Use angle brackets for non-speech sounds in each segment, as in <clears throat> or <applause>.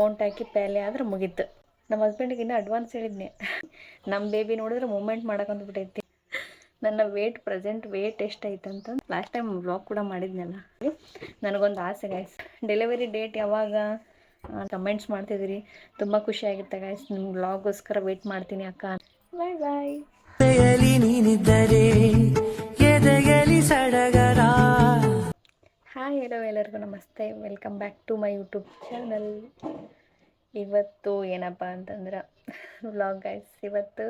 Amount ಹಾಕಿ ಪ್ಯಾಲೆ ಆದ್ರೆ ಮುಗೀತು. ನಮ್ಮ ಹಸ್ಬೆಂಡಿಗೆ ಇನ್ನೂ ಅಡ್ವಾನ್ಸ್ ಹೇಳಿದ್ನೆ. ನಮ್ಮ ಬೇಬಿ ನೋಡಿದ್ರೆ ಮೂಮೆಂಟ್ ಬಿಟ್ಟೈತಿ ನನ್ನ ವೇಟ್ ಪ್ರೆಸೆಂಟ್ ವೇಟ್ ಎಷ್ಟೈತೆ ಅಂತ ಲಾಸ್ಟ್ ಟೈಮ್ ಬ್ಲಾಗ್ ಕೂಡ ಮಾಡಿದ್ನಲ್ಲ. ನನಗೊಂದು ಆಸೆ ಗಾಯ್ಸ್ ಡೆಲಿವರಿ ಡೇಟ್ ಯಾವಾಗ? ಕಮೆಂಟ್ಸ್ ಮಾಡ್ತಿದ್ರಿ ತುಂಬ ಖುಷಿ ಆಗುತ್ತೆ ಗಾಯ್ಸ್ ನಿಮ್ಮ ಬ್ಲಾಗೋಸ್ಕರ ವೇಟ್ ಮಾಡ್ತೀನಿ ಅಕ್ಕ. ಬಾಯ್ ಬಾಯ್ ನೀನಿದ್ದರೆ ಸಡಗರ ಹಾಯ್ ಹಲೋ ಎಲ್ಲರಿಗೂ ನಮಸ್ತೆ. Welcome back to my YouTube channel ಇವತ್ತು ಏನಪ್ಪ ಅಂತಂದ್ರೆ ವ್ಲಾಗ್ ಗೈಸ್ ಇವತ್ತು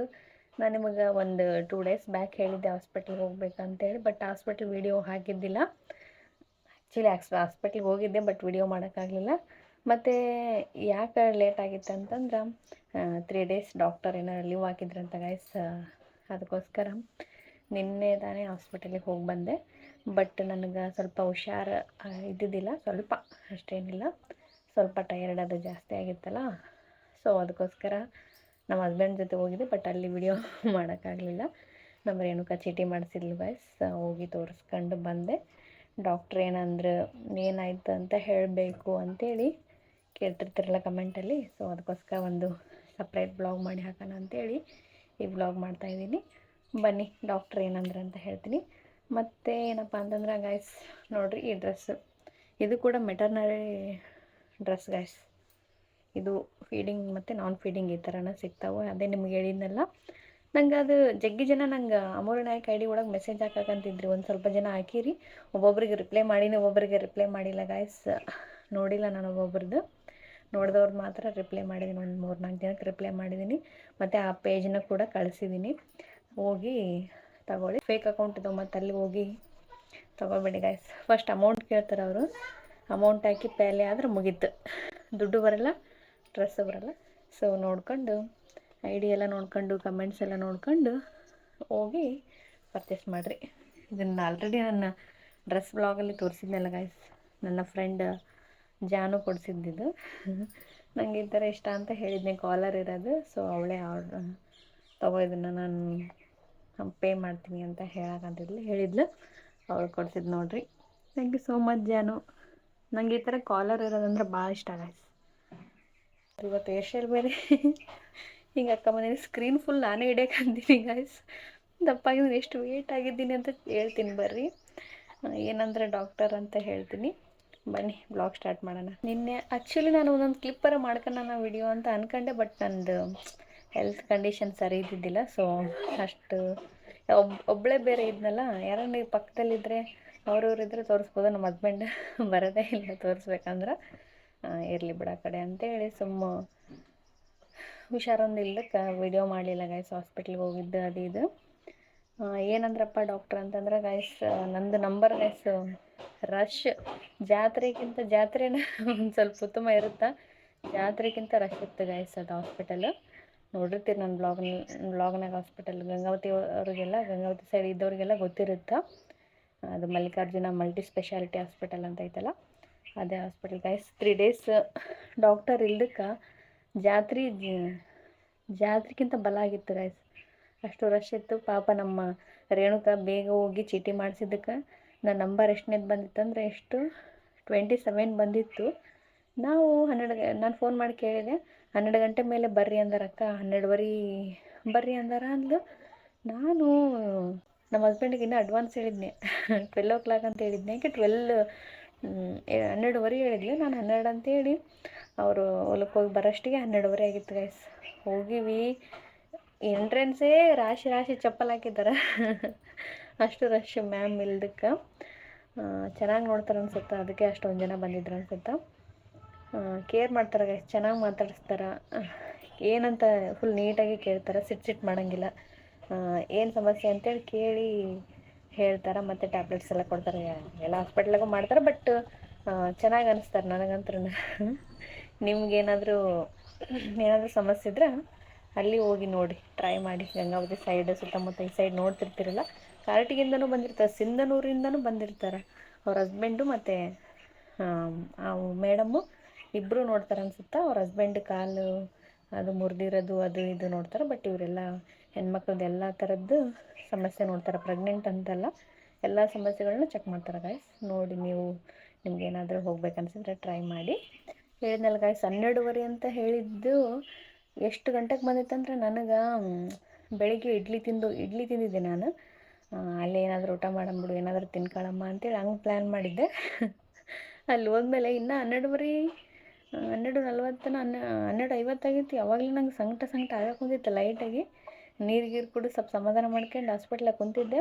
ನಾನು ನಿಮಗೆ ಒಂದು ಟೂ ಡೇಸ್ ಬ್ಯಾಕ್ ಹೇಳಿದ್ದೆ ಹಾಸ್ಪಿಟ್ಲಿಗೆ ಹೋಗ್ಬೇಕಂತೇಳಿ but hospital video ಹಾಕಿದ್ದಿಲ್ಲ actually axe ಹಾಸ್ಪಿಟ್ಲಿಗೆ ಹೋಗಿದ್ದೆ ಬಟ್ ವಿಡಿಯೋ ಮಾಡೋಕ್ಕಾಗಲಿಲ್ಲ. ಮತ್ತು ಯಾಕೆ ಲೇಟ್ ಆಗಿತ್ತು ಅಂತಂದ್ರೆ ತ್ರೀ ಡೇಸ್ ಡಾಕ್ಟರ್ ಏನಾರು ಲೀವ್ ಹಾಕಿದ್ರಂತ ಗೈಸ್ ಅದಕ್ಕೋಸ್ಕರ ನಿನ್ನೆ ತಾನೇ ಹಾಸ್ಪಿಟಲಿಗೆ ಹೋಗಿ ಬಂದೆ. ಬಟ್ ನನಗೆ ಸ್ವಲ್ಪ ಹುಷಾರು ಇದ್ದಿದ್ದಿಲ್ಲ. ಸ್ವಲ್ಪ ಅಷ್ಟೇನಿಲ್ಲ. ಸ್ವಲ್ಪ ಟಯರ್ಡ್ ಅದು ಜಾಸ್ತಿ ಆಗಿತ್ತಲ್ಲ. ಸೊ ಅದಕ್ಕೋಸ್ಕರ ನಮ್ಮ ಹಸ್ಬೆಂಡ್ ಜೊತೆ ಹೋಗಿದ್ದೆ ಬಟ್ ಅಲ್ಲಿ ವಿಡಿಯೋ <laughs> ಮಾಡೋಕ್ಕಾಗಲಿಲ್ಲ. ನಮ್ಮ ರೇಣುಕಾ ಚೀಟಿ ಮಾಡಿಸಿದ್ಲು ಬಾಯ್ಸ್ ಹೋಗಿ ತೋರಿಸ್ಕೊಂಡು ಬಂದೆ. ಡಾಕ್ಟ್ರ್ ಏನಂದ್ರೆ, ಏನಾಯ್ತು ಅಂತ ಹೇಳಬೇಕು ಅಂತೇಳಿ ಕೇಳ್ತಿರ್ತಿರಲ್ಲ ಕಮೆಂಟಲ್ಲಿ ಸೊ ಅದಕ್ಕೋಸ್ಕರ ಒಂದು ಸಪ್ರೇಟ್ ಬ್ಲಾಗ್ ಮಾಡಿ ಹಾಕೋಣ ಅಂತೇಳಿ ಈ ಬ್ಲಾಗ್ ಮಾಡ್ತಾಯಿದ್ದೀನಿ ಬನ್ನಿ ಡಾಕ್ಟ್ರ್ ಏನಂದ್ರೆ ಅಂತ ಹೇಳ್ತೀನಿ. ಮತ್ತು ಏನಪ್ಪ ಅಂತಂದ್ರೆ ಗೈಸ್ ನೋಡಿರಿ ಈ ಡ್ರೆಸ್ಸು ಇದು ಕೂಡ ಮೆಟರ್ನರಿ ಡ್ರೆಸ್ ಗೈಸ್ ಇದು ಫೀಡಿಂಗ್ ಮತ್ತು ನಾನ್ ಫೀಡಿಂಗ್ ಈ ಥರನ ಸಿಗ್ತಾವೆ. ಅದೇ ನಿಮ್ಗೆ ಹೇಳಿದ್ನಲ್ಲ. ನಂಗೆ ಅದು ಜಗ್ಗಿ ಜನ ನಂಗೆ ಅಮೂರ ನಾಯಕ್ ಐ ಡಿ ಒಳಗೆ ಮೆಸೇಜ್ ಹಾಕಕಂತಿದ್ರಿ. ಒಂದು ಸ್ವಲ್ಪ ಜನ ಹಾಕಿರಿ. ಒಬ್ಬೊಬ್ರಿಗೆ ರಿಪ್ಲೈ ಮಾಡೀನಿ, ಒಬ್ಬೊಬ್ರಿಗೆ ರಿಪ್ಲೈ ಮಾಡಿಲ್ಲ ಗಾಯ್ಸ್ ನೋಡಿಲ್ಲ ನಾನು ಒಬ್ಬೊಬ್ರದ್ದು ನೋಡಿದವ್ರು ಮಾತ್ರ ರಿಪ್ಲೈ ಮಾಡಿದ್ದೀನಿ ಒಂದು ಮೂರು ನಾಲ್ಕು ಜನಕ್ಕೆ ರಿಪ್ಲೈ ಮಾಡಿದ್ದೀನಿ ಮತ್ತು ಆ ಪೇಜನ್ನ ಕೂಡ ಕಳಿಸಿದ್ದೀನಿ ಹೋಗಿ ತಗೊಳ್ಳಿ. ಫೇಕ್ ಅಕೌಂಟ್ ಇದು ಮತ್ತೆ ಅಲ್ಲಿ ಹೋಗಿ ತಗೋಬೇಡಿ ಗಾಯ್ಸ್ ಫಸ್ಟ್ ಅಮೌಂಟ್ ಕೇಳ್ತಾರೆ ಅವರು. ಅಮೌಂಟ್ ಹಾಕಿ ಪ್ಯಾಲೆ ಆದ್ರೆ ಮುಗೀತು. ದುಡ್ಡು ಬರಲ್ಲ ಡ್ರೆಸ್ಸು ಬರಲ್ಲ. ಸೊ ನೋಡ್ಕೊಂಡು ಐ ಡಿ ಎಲ್ಲ ನೋಡ್ಕೊಂಡು ಕಮೆಂಟ್ಸ್ ಎಲ್ಲ ನೋಡ್ಕೊಂಡು ಹೋಗಿ ಪರ್ಚೇಸ್ ಮಾಡಿರಿ. ಇದನ್ನು ಆಲ್ರೆಡಿ ನನ್ನ ಡ್ರೆಸ್ ಬ್ಲಾಗಲ್ಲಿ ತೋರಿಸಿದ್ನಲ್ಲ ಗಾಯ್ಸ್ ನನ್ನ ಫ್ರೆಂಡ್ ಜಾನು ಕೊಡಿಸಿದ್ದಿದ್ದು ನನಗೆ ಈ ಥರ ಇಷ್ಟ ಅಂತ ಹೇಳಿದ್ನೆ. ಕಾಲರ್ ಇರೋದು. ಸೊ ಅವಳೇ ಆರ್ಡ್ರ್ ತಗೋ, ಇದನ್ನು ನಾನು ಪೇ ಮಾಡ್ತೀನಿ ಅಂತ ಹೇಳಕಂತಿದ್ಲು ಹೇಳಿದ್ಲು. ಅವಳು ಕೊಡ್ಸಿದ್ದು ನೋಡ್ರಿ. ಥ್ಯಾಂಕ್ ಯು ಸೋ ಮಚ್ ಜಾನು. ನಂಗೆ ಈ ಥರ ಕಾಲರ್ ಇರೋದಂದ್ರೆ ಭಾಳ ಇಷ್ಟ ಗಾಯ್ಸ್ ಇವತ್ತು ಏರ್ಶೆಲ್ ಬೇರೆ. ಹಿಂಗೆ ಅಕ್ಕ ಮನೇಲಿ ಸ್ಕ್ರೀನ್ ಫುಲ್ ನಾನೇ ಹಿಡಿಯೋಕಂತೀನಿ ಗಾಯ್ಸ್ ದಪ್ಪಾಗಿದ್ದೀನಿ ಎಷ್ಟು ವೇಟ್ ಆಗಿದ್ದೀನಿ ಅಂತ ಹೇಳ್ತೀನಿ ಬರ್ರಿ. ಏನಂದ್ರೆ ಡಾಕ್ಟರ್ ಅಂತ ಹೇಳ್ತೀನಿ. ಬನ್ನಿ ಬ್ಲಾಗ್ ಸ್ಟಾರ್ಟ್ ಮಾಡೋಣ. ನಿನ್ನೆ ಆ್ಯಕ್ಚುಲಿ ನಾನು ಒಂದೊಂದು ಕ್ಲಿಪ್ಪರ ಮಾಡ್ಕೊಂಡು ವಿಡಿಯೋ ಅಂತ ಅನ್ಕೊಂಡೆ ಬಟ್ ನಂದು ಹೆಲ್ತ್ ಕಂಡೀಷನ್ ಸರಿ ಇದ್ದಿದ್ದಿಲ್ಲ ಸೊ ಅಷ್ಟು ಒಬ್ ಒಬ್ಬಳೇ ಬೇರೆ ಇದ್ನಲ್ಲ ಯಾರನ್ನ ನೀವು ಪಕ್ಕದಲ್ಲಿದ್ದರೆ ಅವ್ರವ್ರು ಇದ್ದರೆ ತೋರಿಸ್ಬೋದು ನಮ್ಮ ಹಸ್ಬೆಂಡ್ ಬರೋದೇ ಇಲ್ಲ ತೋರಿಸ್ಬೇಕಂದ್ರೆ ಇರಲಿ ಬಿಡ ಕಡೆ ಅಂತೇಳಿ ಸುಮ್ಮ ಹುಷಾರೊಂದು ಇಲ್ಲಕ್ಕೆ ವಿಡಿಯೋ ಮಾಡಲಿಲ್ಲ ಗೈಸ್ ಹಾಸ್ಪಿಟ್ಲಿಗೆ ಹೋಗಿದ್ದು ಅದು ಇದು. ಏನಂದ್ರಪ್ಪ ಡಾಕ್ಟ್ರ್ ಅಂತಂದ್ರೆ ಗೈಸ್ ನಂದು ನಂಬರ್ ಗೈಸ್ ರಶ್ ಜಾತ್ರೆಗಿಂತ ಜಾತ್ರೆನ <laughs> ಒಂದು ಸ್ವಲ್ಪ ಉತ್ತಮ ಇರುತ್ತಾ? ಜಾತ್ರೆಗಿಂತ ರಶ್ ಇತ್ತು ಗೈಸ್ ಅದು ಹಾಸ್ಪಿಟಲ್ ನೋಡಿರ್ತೀರಿ ನನ್ನ ಬ್ಲಾಗ್ನ ಬ್ಲಾಗ್ನಾಗ ಹಾಸ್ಪಿಟಲ್ ಗಂಗಾವತಿ ಅವರಿಗೆಲ್ಲ, ಗಂಗಾವತಿ ಸೈಡ್ ಇದ್ದವ್ರಿಗೆಲ್ಲ ಗೊತ್ತಿರುತ್ತೆ? ಅದು ಮಲ್ಲಿಕಾರ್ಜುನ ಮಲ್ಟಿ ಸ್ಪೆಷಾಲಿಟಿ ಹಾಸ್ಪಿಟಲ್ ಅಂತ ಐತಲ್ಲ? ಅದೇ hospital guys three days doctor ಇಲ್ದಕ್ಕೆ ಜಾತ್ರೆ ಜಾತ್ರೆಗಿಂತ ಬಲ ಆಗಿತ್ತು ಗೈಸ್ ಅಷ್ಟು ರಶ್ ಇತ್ತು. ಪಾಪ ನಮ್ಮ ರೇಣುಕಾ ಬೇಗ ಹೋಗಿ ಚೀಟಿ ಮಾಡಿಸಿದ್ದಕ್ಕೆ. ನನ್ನ ನಂಬರ್ ಎಷ್ಟನೇದು ಬಂದಿತ್ತಂದ್ರೆ ಎಷ್ಟು? ಟ್ವೆಂಟಿ ಸೆವೆನ್ ಬಂದಿತ್ತು. ನಾವು ಹನ್ನೆರಡು ನಾನು ಫೋನ್ ಮಾಡಿ ಕೇಳಿದೆ. ಹನ್ನೆರಡು ಗಂಟೆ ಮೇಲೆ ಬರ್ರಿ ಅಂದಾರಕ್ಕ ಹನ್ನೆರಡುವರೆ ಬರ್ರಿ ಅಂದಾರ ಅಂದ್ಲು. ನಾನು ನಮ್ಮ ಹಸ್ಬೆಂಡಿಗೆ ಇನ್ನೂ ಅಡ್ವಾನ್ಸ್ ಹೇಳಿದ್ನೆ. ಟ್ವೆಲ್ ಓ ಕ್ಲಾಕ್ ಅಂತ ಹೇಳಿದ್ನೆ. ಯಾಕೆ ಟ್ವೆಲ್ ಹನ್ನೆರಡುವರೆ ಹೇಳಿದ್ಲು. ನಾನು ಹನ್ನೆರಡು ಅಂತೇಳಿ ಅವರು ಹೊಲಕ್ಕೆ ಹೋಗಿ ಬರೋಷ್ಟಿಗೆ ಹನ್ನೆರಡುವರೆ ಆಗಿತ್ತು ಗೈಸ್ ಹೋಗಿವಿ. ಎಂಟ್ರೆನ್ಸೇ ರಾಶಿ ರಾಶಿ ಚಪ್ಪಲ್ ಹಾಕಿದ್ದಾರೆ. ಅಷ್ಟು ರಶ್ ಮ್ಯಾಮ್ ಇಲ್ದಕ್ಕೆ. ಚೆನ್ನಾಗಿ ನೋಡ್ತಾರೆ ಅನ್ಸುತ್ತೆ. ಅದಕ್ಕೆ ಅಷ್ಟೊಂದು ಜನ ಬಂದಿದ್ರು ಅನ್ಸುತ್ತೆ. ಕೇರ್ ಮಾಡ್ತಾರೆ ಗೈಸ್ ಚೆನ್ನಾಗಿ ಮಾತಾಡಿಸ್ತಾರೆ. ಏನಂತ ಫುಲ್ ನೀಟಾಗಿ ಕೇಳ್ತಾರೆ, ಸಿಟ್ ಸಿಟ್ ಮಾಡೋಂಗಿಲ್ಲ. ಏನು ಸಮಸ್ಯೆ ಅಂತೇಳಿ ಕೇಳಿ ಹೇಳ್ತಾರೆ, ಮತ್ತು ಟ್ಯಾಬ್ಲೆಟ್ಸ್ ಎಲ್ಲ ಕೊಡ್ತಾರೆ. ಎಲ್ಲ ಹಾಸ್ಪಿಟ್ಲಾಗೂ ಮಾಡ್ತಾರೆ ಬಟ್ ಚೆನ್ನಾಗಿ ಅನಿಸ್ತಾರೆ ನನಗಂತೂ <laughs> ನಿಮ್ಗೇನಾದರೂ, ಏನಾದರೂ ಸಮಸ್ಯೆ ಇದ್ರೆ ಅಲ್ಲಿ ಹೋಗಿ ನೋಡಿ ಟ್ರೈ ಮಾಡಿ. ಗಂಗಾವತಿ ಸೈಡ್ ಸುತ್ತಮುತ್ತ ಈ ಸೈಡ್ ನೋಡ್ತಿರ್ತಿರಲ್ಲ, ಕಾರಟಿಗಿಂದನೂ ಬಂದಿರ್ತಾರೆ, ಸಿಂಧನೂರಿಂದನೂ ಬಂದಿರ್ತಾರೆ. ಅವ್ರ ಹಸ್ಬೆಂಡು ಮತ್ತು ಮೇಡಮ್ಮು. ಇಬ್ಬರು ನೋಡ್ತಾರೆ ಅನ್ಸುತ್ತೆ? ಅವ್ರ ಹಸ್ಬೆಂಡ್ ಕಾಲು ಅದು ಮುರಿದಿರೋದು, ಅದು ಇದು ನೋಡ್ತಾರೆ ಬಟ್ ಇವರೆಲ್ಲ ಹೆಣ್ಮಕ್ಳದ್ದು ಎಲ್ಲ ಥರದ್ದು ಸಮಸ್ಯೆ ನೋಡ್ತಾರೆ. ಪ್ರೆಗ್ನೆಂಟ್ ಅಂತಲ್ಲ, ಎಲ್ಲ ಸಮಸ್ಯೆಗಳನ್ನ ಚೆಕ್ ಮಾಡ್ತಾರೆ ಗಾಯ್ಸ್ ನೋಡಿ ನೀವು ನಿಮ್ಗೇನಾದರೂ ಹೋಗ್ಬೇಕನ್ಸಿದ್ರೆ ಟ್ರೈ ಮಾಡಿ. ಹೇಳಿದ್ನಲ್ಲ ಗಾಯ್ಸ್ ಹನ್ನೆರಡುವರೆ ಅಂತ ಹೇಳಿದ್ದು ಎಷ್ಟು ಗಂಟೆಗೆ ಬಂದಿತ್ತಂದ್ರೆ ನನಗೆ ಬೆಳಿಗ್ಗೆ ಇಡ್ಲಿ ತಿಂದು, ಇಡ್ಲಿ ತಿಂದಿದ್ದೆ ನಾನು. ಅಲ್ಲಿ ಏನಾದರೂ ಊಟ ಮಾಡಂಬಿಡು ಏನಾದರೂ ತಿನ್ಕೊಳ್ಳಮ್ಮ ಅಂತೇಳಿ ಹಂಗೆ ಪ್ಲ್ಯಾನ್ ಮಾಡಿದ್ದೆ. <laughs> ಅಲ್ಲಿ ಹೋದ್ಮೇಲೆ ಇನ್ನೂ ಹನ್ನೆರಡುವರೆ ಹನ್ನೆರಡು ನಲ್ವತ್ತನ, ಹನ್ನೆ, ಹನ್ನೆರಡು ಐವತ್ತಾಗಿತ್ತು ಯಾವಾಗಲೂ ನಂಗೆ ಸಂಕಟ ಸಂಕಟ ಆಗಕ್ಕೆ ಕುಂತಿತ್ತು ಲೈಟಾಗಿ ನೀರು, ಗೀರು ಕುಡಿದು ಸ್ವಲ್ಪ ಸಮಾಧಾನ ಮಾಡ್ಕೊಂಡು ಹಾಸ್ಪಿಟ್ಲಾಗ ಕುಂತಿದ್ದೆ.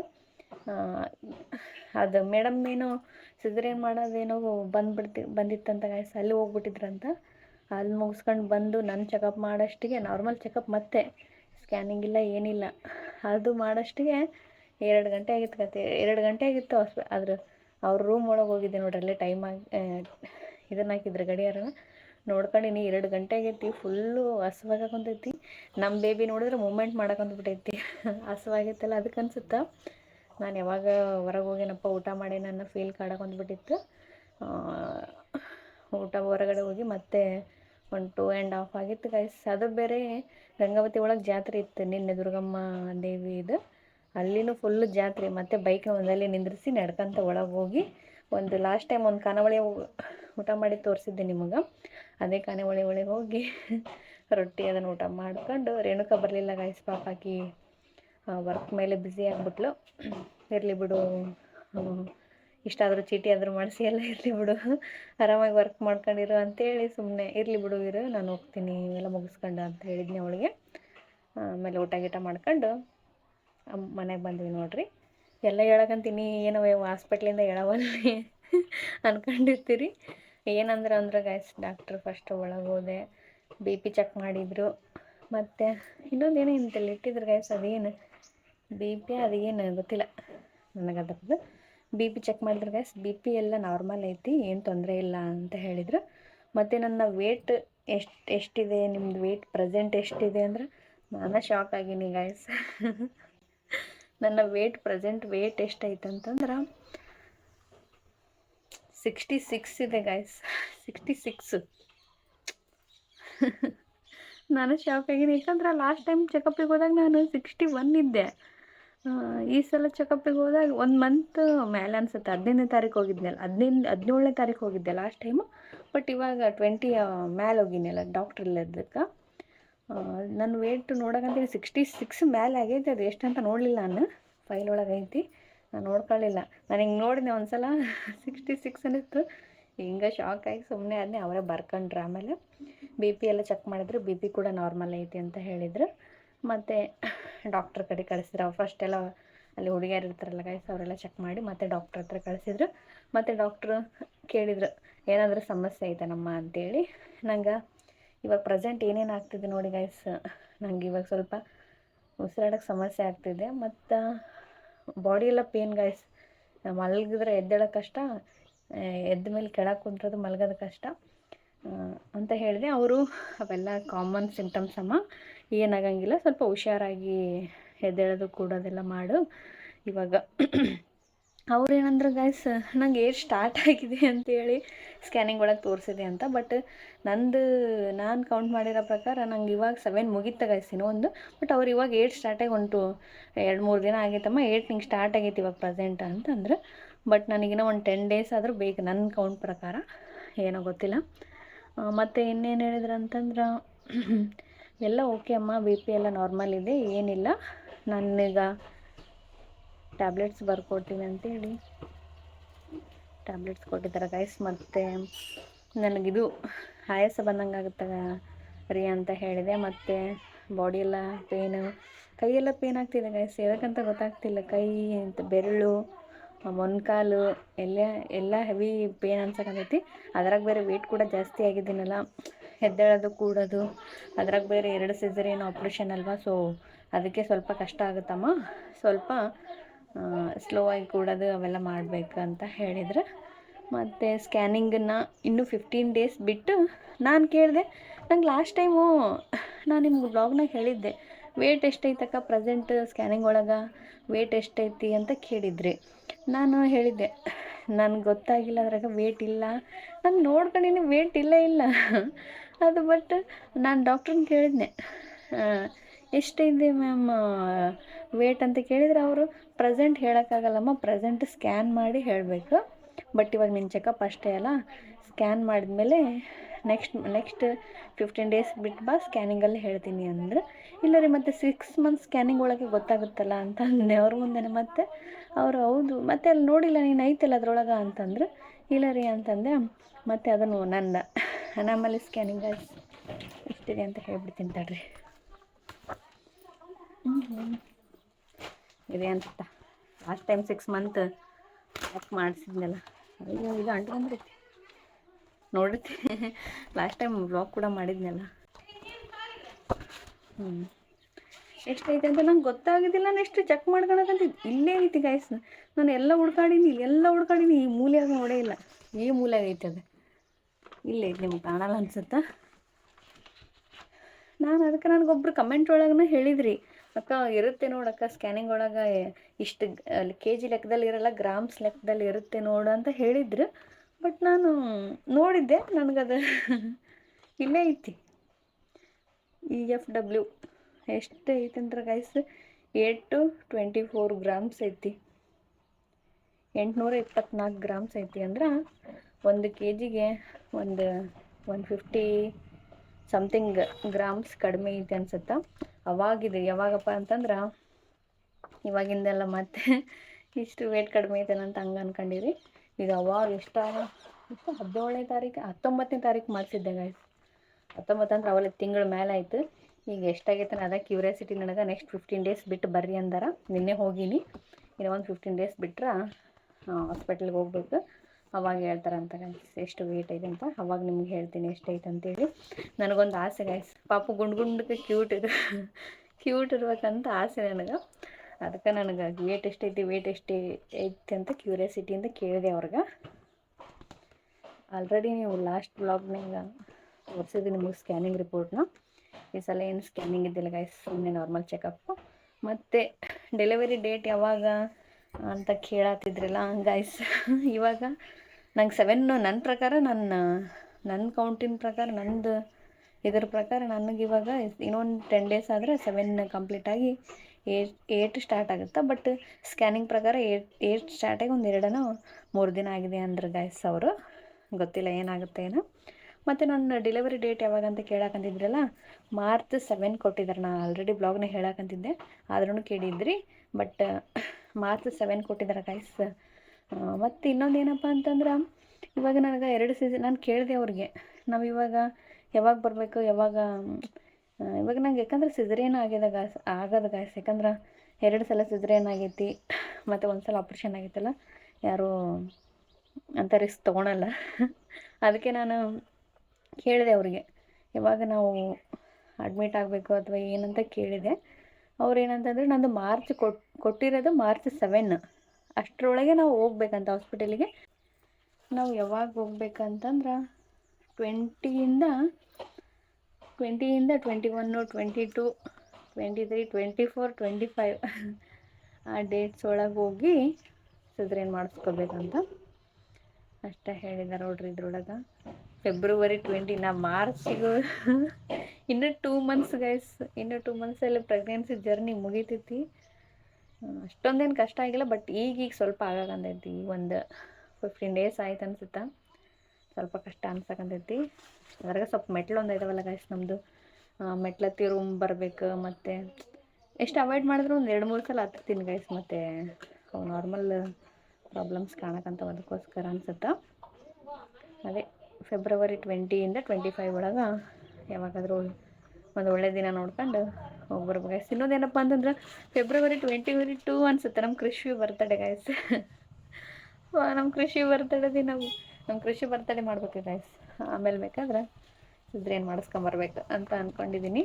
ಅದು ಮೇಡಮ್ ಏನೋ ಸಿದ್ರೇನು ಮಾಡೋದೇನೋ ಬಂದ್ಬಿಡ್ತಿ, ಬಂದಿತ್ತಂತ ಗಾಯಸ್ ಅಲ್ಲಿ ಹೋಗ್ಬಿಟ್ಟಿದ್ರಂತ. ಅಲ್ಲಿ ಮುಗಿಸ್ಕೊಂಡು ಬಂದು ನನ್ನ ಚೆಕಪ್ ಮಾಡೋಷ್ಟಿಗೆ ನಾರ್ಮಲ್ ಚೆಕಪ್ ಮತ್ತೆ. ಸ್ಕ್ಯಾನಿಂಗ್ ಇಲ್ಲ, ಏನಿಲ್ಲ. ಅದು ಮಾಡೋಷ್ಟಿಗೆ ಎರಡು ಗಂಟೆ ಆಗಿತ್ತು ಕತೆ ಎರಡು ಗಂಟೆ ಆಗಿತ್ತು ಹಾಸ್ಪಿ ಅದ್ರ ಅವ್ರ ರೂಮ್ ಒಳಗೆ ಹೋಗಿದ್ದೆ ನೋಡ್ರಿ, ಅಲ್ಲೇ ಟೈಮ್ ಆಗಿ ಇದನ್ನ ಹಾಕಿದ್ರು ಗಡಿಯಾರನ. ನೋಡ್ಕೊಂಡಿನಿ, ಎರಡು ಗಂಟೆ ಆಗೈತಿ, ಫುಲ್ಲು ಹಸುವಾಗಕೊಂತೈತಿ ನಮ್ಮ ಬೇಬಿ ನೋಡಿದ್ರೆ ಮೂಮೆಂಟ್ ಮಾಡಕ್ಕಂದ್ಬಿಟ್ಟೈತಿ <laughs> ಹಸುವಾಗೈತಲ್ಲ ಅದಕ್ಕೆ ಅನ್ಸುತ್ತಾ? ನಾನು ಯಾವಾಗ ಹೊರಗೆ ಹೋಗೇನಪ್ಪ, ಊಟ ಮಾಡಿ ನನ್ನ ಫೀಲ್ ಕಾಡಕೊಂಡ್ಬಿಟ್ಟಿತ್ತು ಊಟ ಹೊರಗಡೆ ಹೋಗಿ ಮತ್ತೆ ಒಂದು ಟೂ ಆ್ಯಂಡ್ ಹಾಫ್ ಆಗಿತ್ತು ಗೈಸ್ ಅದು ಬೇರೆ ಗಂಗಾವತಿ ಒಳಗೆ ಜಾತ್ರೆ ಇತ್ತು, ನಿನ್ನೆ ದುರ್ಗಮ್ಮ ದೇವಿ ಇದು. ಅಲ್ಲಿನೂ ಫುಲ್ಲು ಜಾತ್ರೆ, ಮತ್ತು ಬೈಕ್ನ ಒಂದಲ್ಲಿ ನಿಂದ್ರಿಸಿ ನಡ್ಕೊಂತ ಒಳಗೆ ಹೋಗಿ, ಒಂದು ಲಾಸ್ಟ್ ಟೈಮ್ ಒಂದು ಖಾನಾವಳಿ ಊಟ ಮಾಡಿ ತೋರಿಸಿದ್ದೆ ನಿಮಗೆ. ಅದೇ ಕಾನೆ ಒಳಗೆ ಹೋಗಿ <laughs> ರೊಟ್ಟಿ ಅದನ್ನು ಊಟ ಮಾಡ್ಕೊಂಡು ರೇಣುಕ ಬರಲಿಲ್ಲ ಗಾಯ್ಸ್ ಪಾಪ ಹಾಕಿ ವರ್ಕ್ ಮೇಲೆ ಬ್ಯುಸಿ ಆಗಿಬಿಟ್ಲು. <clears throat> ಇರಲಿ ಬಿಡು ಇಷ್ಟಾದರೂ ಚೀಟಿ ಆದರೂ ಮಾಡಿಸಿ, ಎಲ್ಲ ಇರಲಿ ಬಿಡು. <laughs> ಆರಾಮಾಗಿ ವರ್ಕ್ ಮಾಡ್ಕೊಂಡಿರು ಅಂತೇಳಿ ಸುಮ್ಮನೆ ಇರಲಿ ಬಿಡು ಇರು, ನಾನು ಹೋಗ್ತೀನಿ ಎಲ್ಲ ಮುಗಿಸ್ಕೊಂಡು ಅಂತ ಹೇಳಿದ್ನಿ ಅವಳಿಗೆ. ಆಮೇಲೆ ಊಟ ಗೀಟ ಮಾಡ್ಕೊಂಡು ಮನೆಗೆ ಬಂದ್ವಿ ನೋಡ್ರಿ. ಎಲ್ಲ ಹೇಳಕಂತೀನಿ, ಏನೋ ಹಾಸ್ಪಿಟ್ಲಿಂದ ಹೇಳವಲ್ಲಿ <laughs> ಅನ್ಕೊಂಡಿರ್ತೀರಿ. ಏನಂದ್ರೆ ಅಂದ್ರೆ ಗಾಯ್ಸ್ ಡಾಕ್ಟ್ರ್ ಫಸ್ಟ್ ಒಳಗೆ ಹೋದೆ ಬಿ ಪಿ ಚೆಕ್ ಮಾಡಿದರು. ಮತ್ತು ಇನ್ನೊಂದು ಏನೋ ಇಂತಲ್ಲಿ ಇಟ್ಟಿದ್ರು ಗೈಸ್ ಅದೇನು? ಬಿ ಪಿ ಅದೇನು ಗೊತ್ತಿಲ್ಲ. ನನಗೆ ಅದ್ರದ್ದು ಬಿ ಪಿ ಚೆಕ್ ಮಾಡಿದ್ರು ಗಾಯ್ಸ್ ಬಿ ಪಿ ಎಲ್ಲ ನಾರ್ಮಲ್ ಐತಿ, ಏನು ತೊಂದರೆ ಇಲ್ಲ ಅಂತ ಹೇಳಿದರು. ಮತ್ತು ನನ್ನ ವೇಟ್ ಎಷ್ಟು, ಎಷ್ಟಿದೆ ನಿಮ್ಮದು ವೇಟ್ ಪ್ರೆಸೆಂಟ್ ಎಷ್ಟಿದೆ ಅಂದ್ರೆ ನಾನು ಶಾಕ್ ಆಗೀನಿ ಗಾಯ್ಸ್ ನನ್ನ ವೇಟ್ ಪ್ರೆಸೆಂಟ್ ವೇಟ್ ಎಷ್ಟೈತೆ ಅಂತಂದ್ರೆ ಸಿಕ್ಸ್ಟಿ ಸಿಕ್ಸ್ ಇದೆ ಗಾಯ್ಸ್ ಸಿಕ್ಸ್ಟಿ ಸಿಕ್ಸು ನಾನು ಶಾಕ್ ಆಗೀನಿ ಯಾಕಂದ್ರೆ ಲಾಸ್ಟ್ ಟೈಮ್ ಚೆಕಪ್ಪಿಗೆ ಹೋದಾಗ ನಾನು ಸಿಕ್ಸ್ಟಿ ಒನ್ ಇದ್ದೆ ಈ ಸಲ ಚೆಕಪ್ಪಿಗೆ ಹೋದಾಗ ಒಂದು ಮಂತ್ ಮೇಲೆ ಅನ್ಸುತ್ತೆ. ಹದಿನೈದನೇ ತಾರೀಕು ಹೋಗಿದ್ನಲ್ಲ, ಹದಿನೈದು, ಹದಿನೇಳನೇ ತಾರೀಕು ಹೋಗಿದ್ದೆ ಲಾಸ್ಟ್ ಟೈಮು ಬಟ್ ಇವಾಗ ಟ್ವೆಂಟಿ ಮೇಲೆ ಹೋಗಿನಲ್ಲ ಡಾಕ್ಟ್ರ್ ಇಲ್ಲದಕ್ಕೆ ನನ್ನ ವೇಟ್ ನೋಡೋಕಂತೀನಿ. ಸಿಕ್ಸ್ಟಿ ಸಿಕ್ಸ್ ಮೇಲೆ ಆಗೈತೆ, ಅದು ಎಷ್ಟಂತ ನೋಡಲಿಲ್ಲ ನಾನು. ಫೈಲ್ ಒಳಗೆ ಐತಿ ನಾನು ನೋಡ್ಕೊಳ್ಳಿಲ್ಲ. ನಾನು ಹಿಂಗೆ ನೋಡಿದೆ ಒಂದು ಸಲ ಸಿಕ್ಸ್ಟಿ <laughs> ಸಿಕ್ಸ್ ಅನ್ನಿಸ್ತು. ಹಿಂಗೆ ಶಾಕ್ ಆಗಿ ಸುಮ್ಮನೆ ಅದನ್ನೇ ಅವರೇ ಬರ್ಕೊಂಡ್ರು ಆಮೇಲೆ. ಬಿ ಪಿ ಎಲ್ಲ ಚೆಕ್ ಮಾಡಿದ್ರು ಬಿ ಪಿ ಕೂಡ ನಾರ್ಮಲ್ ಐತಿ ಅಂತ ಹೇಳಿದರು. ಮತ್ತು ಡಾಕ್ಟ್ರ್ ಕಡೆ ಕಳಿಸಿದ್ರು. ಫಸ್ಟ್ ಎಲ್ಲ ಅಲ್ಲಿ ಹುಡುಗಿಯರು ಇರ್ತಾರಲ್ಲ ಗೈಸ್ ಅವರೆಲ್ಲ ಚೆಕ್ ಮಾಡಿ ಮತ್ತೆ ಡಾಕ್ಟ್ರ್ ಹತ್ರ ಕಳಿಸಿದ್ರು. ಮತ್ತು ಡಾಕ್ಟ್ರು ಕೇಳಿದ್ರು, ಏನಾದರೂ ಸಮಸ್ಯೆ ಐತನಮ್ಮ ಅಂತೇಳಿ. ನಂಗೆ ಇವಾಗ ಪ್ರೆಸೆಂಟ್ ಏನೇನು ಆಗ್ತಿದೆ ನೋಡಿ ಗೈಸ್ ನಂಗೆ ಇವಾಗ ಸ್ವಲ್ಪ ಉಸಿರಾಡೋಕ್ಕೆ ಸಮಸ್ಯೆ ಆಗ್ತಿದೆ. ಮತ್ತು ಬಾಡಿ ಎಲ್ಲ ಪೇನ್ ಗಾಯ್ಸ್ ಮಲಗಿದ್ರೆ ಎದ್ದೇಳೋ ಕಷ್ಟ ಎದ್ದ ಮೇಲೆ ಕೆಳಗೆ ಕುಂತ್ರದು ಮಲಗೋದು ಕಷ್ಟ. ಅಂತ ಹೇಳಿದೆ. ಅವರು ಅವೆಲ್ಲ ಕಾಮನ್ ಸಿಂಪ್ಟಮ್ಸ್ ಅಮ್ಮ. ಏನಾಗಂಗಿಲ್ಲ. ಸ್ವಲ್ಪ ಹುಷಾರಾಗಿ ಎದ್ದೇಳೋದು, ಕೂಡೋದೆಲ್ಲ ಮಾಡು. ಇವಾಗ ಅವ್ರು ಏನಂದ್ರೆ ಗೈಸ್ ನಂಗೆ ಏಜ್ ಸ್ಟಾರ್ಟ್ ಆಗಿದೆ ಅಂತೇಳಿ ಸ್ಕ್ಯಾನಿಂಗ್ ಒಳಗೆ ತೋರಿಸಿದೆ ಅಂತ ಬಟ್ ನಂದು, ನಾನು ಕೌಂಟ್ ಮಾಡಿರೋ ಪ್ರಕಾರ ನಂಗೆ ಇವಾಗ ಸೆವೆನ್ ಗಾಯ್ಸ್ ಗೈಸ್ ಒಂದು ಬಟ್ ಅವ್ರು ಇವಾಗ ಏಟ್ ಸ್ಟಾರ್ಟ್ ಆಗಿ ಟು ಎರಡು ಮೂರು ದಿನ ಆಗೈತಮ್ಮ, ಏಟ್ ನಿಂಗೆ ಸ್ಟಾರ್ಟ್ ಆಗೈತೆ ಇವಾಗ ಪ್ರೆಸೆಂಟ್ ಅಂತಂದ್ರೆ ಬಟ್ ನನಗಿನ್ನ ಒಂದು ಟೆನ್ ಡೇಸ್ ಆದರೂ ಬೇಕು ನನ್ನ ಕೌಂಟ್ ಪ್ರಕಾರ, ಏನೋ ಗೊತ್ತಿಲ್ಲ. ಮತ್ತು ಇನ್ನೇನು ಹೇಳಿದ್ರು ಅಂತಂದ್ರೆ, ಎಲ್ಲ ಓಕೆ ಅಮ್ಮ ಬಿ ಪಿ ಎಲ್ಲ ನಾರ್ಮಲ್ ಇದೆ, ಏನಿಲ್ಲ. ನಾನೀಗ ಟ್ಯಾಬ್ಲೆಟ್ಸ್ ಬರ್ಕೊಡ್ತೀನಿ ಅಂತೇಳಿ. ಟ್ಯಾಬ್ಲೆಟ್ಸ್ ಕೊಟ್ಟಿದ್ದಾರೆ ಗೈಸ್ ಮತ್ತು ನನಗಿದು ಆಯಾಸ ಬಂದಂಗೆ ಆಗುತ್ತೆ ರೀ ಅಂತ ಹೇಳಿದೆ. ಮತ್ತು ಬಾಡಿ ಎಲ್ಲ ಪೇನು ಕೈಯೆಲ್ಲ ಪೇನ್ ಆಗ್ತಿದೆ ಗೈಸ್ ಎದಕ್ಕಂತ ಗೊತ್ತಾಗ್ತಿಲ್ಲ. ಕೈ ಅಂತ ಬೆರಳು, ಮೊಣಕಾಲು, ಎಲ್ಲ ಎಲ್ಲ ಹೆವಿ ಪೇನ್ ಅನ್ಸಕ್ಕಂತೈತಿ ಅದ್ರಾಗ ಬೇರೆ ವೇಟ್ ಕೂಡ ಜಾಸ್ತಿ ಆಗಿದ್ದೀನಲ್ಲ. ಎದ್ದೇಳೋದು, ಕೂಡೋದು, ಅದ್ರಾಗ ಬೇರೆ ಎರಡು ಸಿಸರೇನು ಆಪ್ರೇಷನ್ ಅಲ್ವಾ? ಸೊ ಅದಕ್ಕೆ ಸ್ವಲ್ಪ ಕಷ್ಟ ಆಗುತ್ತಮ್ಮ. ಸ್ವಲ್ಪ ಸ್ಲೋ ಆಗಿ ಕೂಡೋದು ಅವೆಲ್ಲ ಮಾಡಬೇಕು ಅಂತ ಹೇಳಿದ್ರು. ಮತ್ತು ಸ್ಕ್ಯಾನಿಂಗನ್ನು ಇನ್ನೂ ಫಿಫ್ಟೀನ್ ಡೇಸ್ ಬಿಟ್ಟು ನಾನು ಕೇಳಿದೆ, ನಂಗೆ ಲಾಸ್ಟ್ ಟೈಮು ನಾನು ನಿಮ್ಗೆ ಬ್ಲಾಗ್ನಾಗ ಹೇಳಿದ್ದೆ ವೇಟ್ ಎಷ್ಟೈತಕ್ಕ ಪ್ರೆಸೆಂಟ್ ಸ್ಕ್ಯಾನಿಂಗ್ ಒಳಗೆ ವೇಟ್ ಎಷ್ಟೈತಿ ಅಂತ ಕೇಳಿದ್ರಿ. ನಾನು ಹೇಳಿದ್ದೆ ನನಗೆ ಗೊತ್ತಾಗಿಲ್ಲ ಅದ್ರಾಗ ವೇಟ್ ಇಲ್ಲ ನಾನು ನೋಡ್ಕೊಂಡಿನಿ ವೇಟ್ ಇಲ್ಲ ಇಲ್ಲ. ಅದು ಬಟ್ ನಾನು ಡಾಕ್ಟ್ರನ್ನ ಕೇಳಿದ್ನೆ ಎಷ್ಟೈದೆ ಮ್ಯಾಮ್ ವೇಟ್ ಅಂತ ಕೇಳಿದರೆ ಅವರು ಪ್ರೆಸೆಂಟ್ ಹೇಳೋಕ್ಕಾಗಲ್ಲಮ್ಮ ಪ್ರೆಸೆಂಟ್ ಸ್ಕ್ಯಾನ್ ಮಾಡಿ ಹೇಳಬೇಕು. ಬಟ್ ಇವಾಗ ನಿನ್ನ ಚೆಕಪ್ ಅಷ್ಟೇ ಅಲ್ಲ ಸ್ಕ್ಯಾನ್ ಮಾಡಿದ್ಮೇಲೆ ನೆಕ್ಸ್ಟ್ ನೆಕ್ಸ್ಟ್ ಫಿಫ್ಟೀನ್ ಡೇಸ್ ಬಿಟ್ಟು ಬಾ ಸ್ಕ್ಯಾನಿಂಗಲ್ಲಿ ಹೇಳ್ತೀನಿ ಅಂದ್ರೆ. ಇಲ್ಲ ರೀ, ಮತ್ತು ಸಿಕ್ಸ್ ಮಂತ್ ಸ್ಕ್ಯಾನಿಂಗ್ ಒಳಗೆ ಗೊತ್ತಾಗುತ್ತಲ್ಲ ಅಂತ ಅಂದೆ ಅವ್ರ ಮುಂದೆನೆ ಮತ್ತೆ. ಅವರು ಹೌದು, ಮತ್ತೆ ಅಲ್ಲಿ ನೋಡಿಲ್ಲ, ನೀನು ಐತಲ್ಲ ಅದ್ರೊಳಗೆ ಅಂತಂದ್ರೆ. ಇಲ್ಲ ರೀ ಅಂತಂದೆ, ಮತ್ತೆ ಅದನ್ನು ನನ್ನ ಅನಾಮಲಿ ಸ್ಕ್ಯಾನಿಂಗ್ ಇಷ್ಟಿದೆ ಅಂತ ಹೇಳ್ಬಿಡ್ತೀನಿ ತಡ್ರಿ. ಇದೆ ಅಂತ. Last time six month check ಮಾಡಿಸಿದ್ನಲ್ಲ. ಅಯ್ಯೋ ಇದು ಅಂಟು ಬಂದ್ರೈತಿ ನೋಡಿರ್ತಿ ಲಾಸ್ಟ್ ಟೈಮ್ ಬ್ಲಾಗ್ ಕೂಡ ಮಾಡಿದ್ನಲ್ಲ. ಹ್ಞೂ ಎಷ್ಟೈತೆ ಅಂತ ನಂಗೆ ಗೊತ್ತಾಗಿದ್ದಿಲ್ಲ. ನಾನು ಎಷ್ಟು ಚೆಕ್ ಮಾಡ್ಕೊಳಕಂತ ಇಲ್ಲೇ ಐತಿ ಗಾಯಸ್ ನಾನು ಎಲ್ಲ ಹುಡ್ಕಾಡೀನಿ ಎಲ್ಲ ಹುಡ್ಕಾಡೀನಿ. ಈ ಮೂಲೆಯಾಗ ನೋಡೇ ಇಲ್ಲ. ಈ ಮೂಲೆಯಾಗ ಐತೆ ಅದು. ಇಲ್ಲೇ ನಿಮ್ಗೆ ಕಾಣಲ್ಲ ಅನ್ಸುತ್ತಾ? ನಾನು ಅದಕ್ಕೆ ನನಗೊಬ್ರು ಕಮೆಂಟ್ ಒಳಗನ ಹೇಳಿದ್ರಿ. ಅಕ್ಕ ಇರುತ್ತೆ ನೋಡಕ್ಕ ಸ್ಕ್ಯಾನಿಂಗ್ ಒಳಗೆ ಇಷ್ಟು ಅಲ್ಲಿ ಕೆ ಜಿ ಲೆಕ್ಕದಲ್ಲಿ ಇರಲ್ಲ, ಗ್ರಾಮ್ಸ್ ಲೆಕ್ಕದಲ್ಲಿ ಇರುತ್ತೆ ನೋಡು ಅಂತ ಹೇಳಿದ್ರು. ಬಟ್ ನಾನು ನೋಡಿದ್ದೆ, ನನಗದು <laughs> ಇಲ್ಲೇ ಐತಿ. ಇ ಎಫ್ ಡಬ್ಲ್ಯೂ ಎಷ್ಟು ಐತೆ ಅಂದ್ರೆ guys eight two twenty four grams ಐತಿ. ಎಂಟುನೂರ ಇಪ್ಪತ್ನಾಲ್ಕು ಗ್ರಾಮ್ಸ್ ಐತಿ ಅಂದ್ರೆ ಒಂದು ಕೆ ಜಿಗೆ ಒಂದು ಒನ್ ಫಿಫ್ಟಿ ಸಮಥಿಂಗ್ ಗ್ರಾಮ್ಸ್ ಕಡಿಮೆ ಐತಿ ಅನ್ಸುತ್ತೆ? ಅವಾಗಿದೆ, ಯಾವಾಗಪ್ಪ ಅಂತಂದ್ರೆ? ಇವಾಗಿಂದೆಲ್ಲ ಮತ್ತೆ ಇಷ್ಟು ವೇಟ್ ಕಡಿಮೆ ಐತೆ ಅಂತ ಹಂಗೆ ಅನ್ಕೊಂಡಿರಿ. ಇದು ಅವಾಗ ಎಷ್ಟು ಎಷ್ಟು ಹದಿನೇಳನೇ ತಾರೀಕು? ಹತ್ತೊಂಬತ್ತನೇ ತಾರೀಕು ಮಾಡಿಸಿದ್ದೆ ಗಾಯ್ಸ್ ಹತ್ತೊಂಬತ್ತು ಅಂದ್ರೆ ಅವಲ್ಲ ತಿಂಗಳ ಮೇಲೆ ಆಯ್ತು. ಈಗ ಎಷ್ಟಾಗೈತೆ ಅದ ಕ್ಯೂರಿಯಾಸಿಟಿ ನನಗೆ ನೆಕ್ಸ್ಟ್ ಫಿಫ್ಟೀನ್ ಡೇಸ್ ಬಿಟ್ಟು ಬರ್ರಿ ಅಂದಾರ. ನಿನ್ನೆ ಹೋಗೀನಿ. ಇನ್ನೊಂದು ಒಂದು ಫಿಫ್ಟೀನ್ ಡೇಸ್ ಬಿಟ್ರೆ ಹಾಸ್ಪಿಟ್ಲಿಗೆ ಹೋಗ್ಬೇಕು. ಅವಾಗ ಹೇಳ್ತಾರಂತ ಎಷ್ಟು ವೇಟ್ ಐತೆ ಅಂತ. ಅವಾಗ ನಿಮ್ಗೆ ಹೇಳ್ತೀನಿ ಎಷ್ಟೈತೆ ಅಂತೇಳಿ ನನಗೊಂದು ಆಸೆ ಗೈಸ್ ಪಾಪು ಗುಂಡು ಗುಂಡಕ್ಕೆ ಕ್ಯೂಟ್ ಇರು ಕ್ಯೂಟ್ ಇರ್ಬೇಕಂತ ಆಸೆ ನನಗೆ. ಅದಕ್ಕೆ ನನಗೆ ವೇಟ್ ಎಷ್ಟೈತಿ ವೇಟ್ ಎಷ್ಟು ಐತಿ ಅಂತ ಕ್ಯೂರಿಯಾಸಿಟಿಯಿಂದ ಕೇಳಿದೆ ಅವ್ರಿಗೆ. ಆಲ್ರೆಡಿ ನೀವು ಲಾಸ್ಟ್ ಬ್ಲಾಗ್ನಾಗ ತೋರಿಸಿದ್ರಿ ನಿಮಗೆ ಸ್ಕ್ಯಾನಿಂಗ್ ರಿಪೋರ್ಟ್ನ ಈ ಸಲ ಏನು ಸ್ಕ್ಯಾನಿಂಗ್ ಇದ್ದಿಲ್ಲ ಗೈಸ್ ಸುಮ್ಮನೆ ನಾರ್ಮಲ್ ಚೆಕಪ್ಪು ಮತ್ತು ಡೆಲಿವರಿ ಡೇಟ್ ಯಾವಾಗ? ಅಂತ ಕೇಳತ್ತಿದ್ರಲ್ಲ ಗೈಸ್ <laughs> ಇವಾಗ ನಂಗೆ ಸೆವೆನ್ನು ನನ್ನ ಪ್ರಕಾರ ನನ್ನ ನನ್ನ ಕೌಂಟಿನ ಪ್ರಕಾರ, ನಂದು ಇದ್ರ ಪ್ರಕಾರ ನನಗೆ ಇವಾಗ ಇನ್ನೊಂದು ಟೆನ್ ಡೇಸ್ ಆದರೆ ಸೆವೆನ್ ಕಂಪ್ಲೀಟಾಗಿ ಏಟ್ ಏಟ್ ಸ್ಟಾರ್ಟ್ ಆಗುತ್ತೆ. ಬಟ್ ಸ್ಕ್ಯಾನಿಂಗ್ ಪ್ರಕಾರ ಏಟ್ ಏಟ್ ಸ್ಟಾರ್ಟಾಗಿ ಒಂದು ಎರಡನೋ ಮೂರು ದಿನ ಆಗಿದೆ ಅಂದ್ರೆ ಗೈಸ್ ಅವರು. ಗೊತ್ತಿಲ್ಲ ಏನಾಗುತ್ತೆ ಏನೋ. ಮತ್ತು ನನ್ನ ಡೆಲಿವರಿ ಡೇಟ್ ಯಾವಾಗ ಅಂತ ಕೇಳಕ್ಕಂತಿದ್ರಲ್ಲ ಮಾರ್ಚ್ ಸೆವೆನ್ ಕೊಟ್ಟಿದ್ದಾರೆ ನಾನು ಆಲ್ರೆಡಿ ಬ್ಲಾಗ್ನ ಹೇಳಕ್ಕಂತಿದ್ದೆ ಆದ್ರೂ ಕೇಳಿದ್ರಿ. ಬಟ್ ಮಾರ್ಚ್ ಸೆವೆನ್ ಕೊಟ್ಟಿದ್ದಾರೆ ಗೈಸ್ ಮತ್ತು ಇನ್ನೊಂದು ಏನಪ್ಪ ಅಂತಂದ್ರೆ, ಇವಾಗ ನನಗೆ ಎರಡು ಸೀಸನ್ ನಾನು ಕೇಳಿದೆ ಅವ್ರಿಗೆ. ನಾವು ಇವಾಗ ಯಾವಾಗ ಬರಬೇಕು, ಯಾವಾಗ ಇವಾಗ ನಂಗೆ ಯಾಕಂದ್ರೆ ಸಿಸರೇನ್ ಆಗಿದೆ ಗಾಯ್ಸ್ ಆಗದ ಗಾಯ್ಸ್ ಯಾಕಂದ್ರೆ ಎರಡು ಸಲ ಸಿಜರೇನ್ ಆಗೈತಿ, ಮತ್ತು ಒಂದು ಸಲ ಆಪ್ರೇಷನ್ ಆಗೈತಲ್ಲ, ಯಾರೂ ಅಂತ ರಿಸ್ಕ್ ತೊಗೊಳಲ್ಲ. ಅದಕ್ಕೆ ನಾನು ಕೇಳಿದೆ ಅವ್ರಿಗೆ. ಯಾವಾಗ ನಾವು ಅಡ್ಮಿಟ್ ಆಗಬೇಕು ಅಥವಾ ಏನಂತ ಕೇಳಿದೆ. ಅವ್ರು ಏನಂತಂದರೆ, ನಂದು ಮಾರ್ಚ್ ಕೊಟ್ ಕೊಟ್ಟಿರೋದು ಮಾರ್ಚ್ ಸೆವೆನ್ ಅಷ್ಟರೊಳಗೆ ನಾವು ಹೋಗ್ಬೇಕಂತ ಹಾಸ್ಪಿಟಲಿಗೆ ನಾವು ಯಾವಾಗ ಹೋಗ್ಬೇಕಂತಂದ್ರೆ ಟ್ವೆಂಟಿಯಿಂದ ಟ್ವೆಂಟಿಯಿಂದ twenty one twenty two twenty three twenty four twenty five ಆ ಡೇಟ್ಸ್ ಒಳಗೆ ಹೋಗಿ ಸದ್ರೇನು ಮಾಡಿಸ್ಕೋಬೇಕಂತ. ಅಷ್ಟೇ ಹೇಳಿದ್ದಾರೆ ನೋಡ್ರಿ ಇದ್ರೊಳಗೆ. ಫೆಬ್ರವರಿ ಟ್ವೆಂಟಿ ನಾ ಮಾರ್ಚಿಗೂ <laughs> ಇನ್ನು ಟೂ ಮಂತ್ಸ್ ಗೈಸ್ ಇನ್ನು ಟೂ ಮಂತ್ಸಲ್ಲಿ ಪ್ರೆಗ್ನೆನ್ಸಿ ಜರ್ನಿ ಮುಗಿತೈತಿ. ಅಷ್ಟೊಂದೇನು ಕಷ್ಟ ಆಗಿಲ್ಲ ಬಟ್ ಈಗೀಗ ಸ್ವಲ್ಪ ಆಗಾಕಂತೈತಿ. ಈಗ ಒಂದು ಫಿಫ್ಟೀನ್ ಡೇಸ್ ಆಯ್ತು ಅನ್ಸುತ್ತಾ? ಸ್ವಲ್ಪ ಕಷ್ಟ ಅನ್ಸಕಂತೈತಿ. ಅದ್ರಾಗ ಸ್ವಲ್ಪ ಮೆಟ್ಲು ಒಂದು ಇದಾವಲ್ಲ ಗಾಯ್ಸ್ ನಮ್ಮದು ಮೆಟ್ಲತ್ತಿ ರೂಮ್ ಬರಬೇಕು, ಮತ್ತು ಎಷ್ಟು ಅವಾಯ್ಡ್ ಮಾಡಿದ್ರು ಒಂದು ಎರಡು ಮೂರು ಸಲ ಹತ್ತೀನಿ ಗೈಸ್ ಮತ್ತು ಅವು ನಾರ್ಮಲ್ ಪ್ರಾಬ್ಲಮ್ಸ್ ಕಾಣಕ್ಕಂತ ಅದಕ್ಕೋಸ್ಕರ ಅನ್ಸುತ್ತಾ? ಅದೇ ಫೆಬ್ರವರಿ ಟ್ವೆಂಟಿಯಿಂದ ಟ್ವೆಂಟಿ ಫೈವ್ ಒಳಗೆ ಯಾವಾಗಾದರೂ ಒಂದು ಒಳ್ಳೆ ದಿನ ನೋಡ್ಕೊಂಡು ಹೋಗಿ <laughs> ಬರ್ಬೇಕು ಗೈಸ್ ಇನ್ನೊಂದೇನಪ್ಪ ಅಂತಂದ್ರೆ ಫೆಬ್ರವರಿ ಟ್ವೆಂಟಿ ಟೂ ಅನ್ಸುತ್ತೆ. ನಮ್ಮ ಕೃಷಿ ಬರ್ತಡೆ ಗೈಸ್ ನಮ್ಮ ಕೃಷಿ ಬರ್ತಡೇ ದಿನ ನಮ್ಮ ಕೃಷಿ ಬರ್ತಡೇ ಮಾಡ್ಬೇಕು ಗೈಸ್ ಆಮೇಲೆ ಬೇಕಾದ್ರೆ ಇದ್ರೇನು ಮಾಡಿಸ್ಕೊಂಬರ್ಬೇಕು ಅಂತ ಅಂದ್ಕೊಂಡಿದ್ದೀನಿ